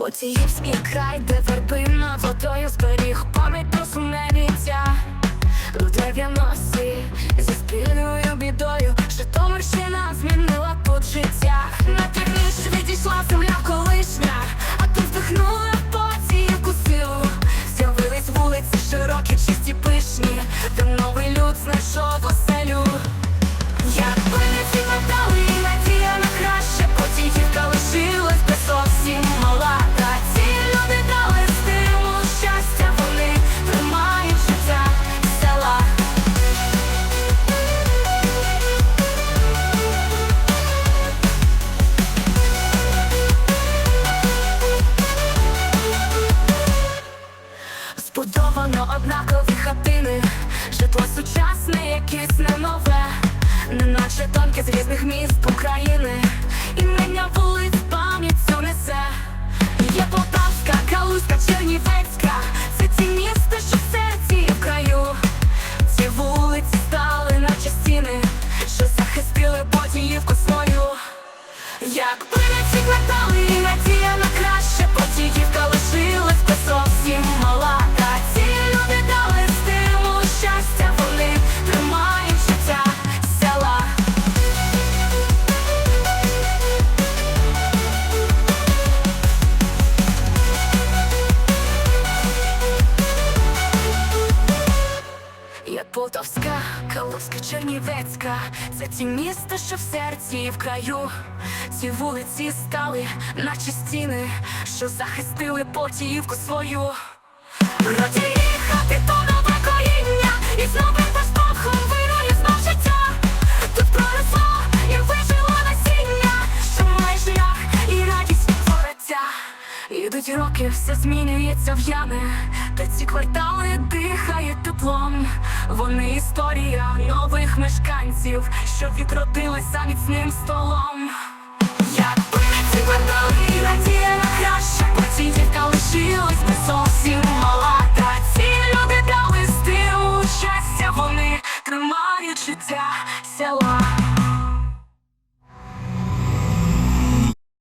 Потіївський край, де вербина водою зберіг пам'ять про сумне віття У 90-ті зі спільною бідою Житомирщина змінила тут життя. На північ відійшла земля колишня, а тут вдихнула потіївку силу. З'явились вулиці широкі, чисті пишні, де новий люд знайшов Збудовано однакові хатини, житло сучасне, якесь не нове, неначе тонки з різних міст України, імення вулиць пам'яттю несе. Є Полтавська, Калузька, Чернівецька, це ті міста, що в серці в краю. Ці вулиці стали наче стіни, що захистили потіївку свою. Якби не ці квартали Є Полтавська, Калузька, Чернівецька, це ті міста, що в серці і в краю. Ці вулиці стали, наче стіни, що захистили потіївку свою. Роді їхати то нове коріння, і з новим поспохом вирує знов життя. Тут проросло і вижило насіння, що має шлях і радість твориться. Ідуть роки, все змінюється в ями, та ці квартали теплом. Вони історія нових мешканців, що відродилися міцним столом. Якби ці батали надія на краще, потім дітка лишилась би зовсім мала. Та ці люди дали стилу щастя, вони тримають життя села.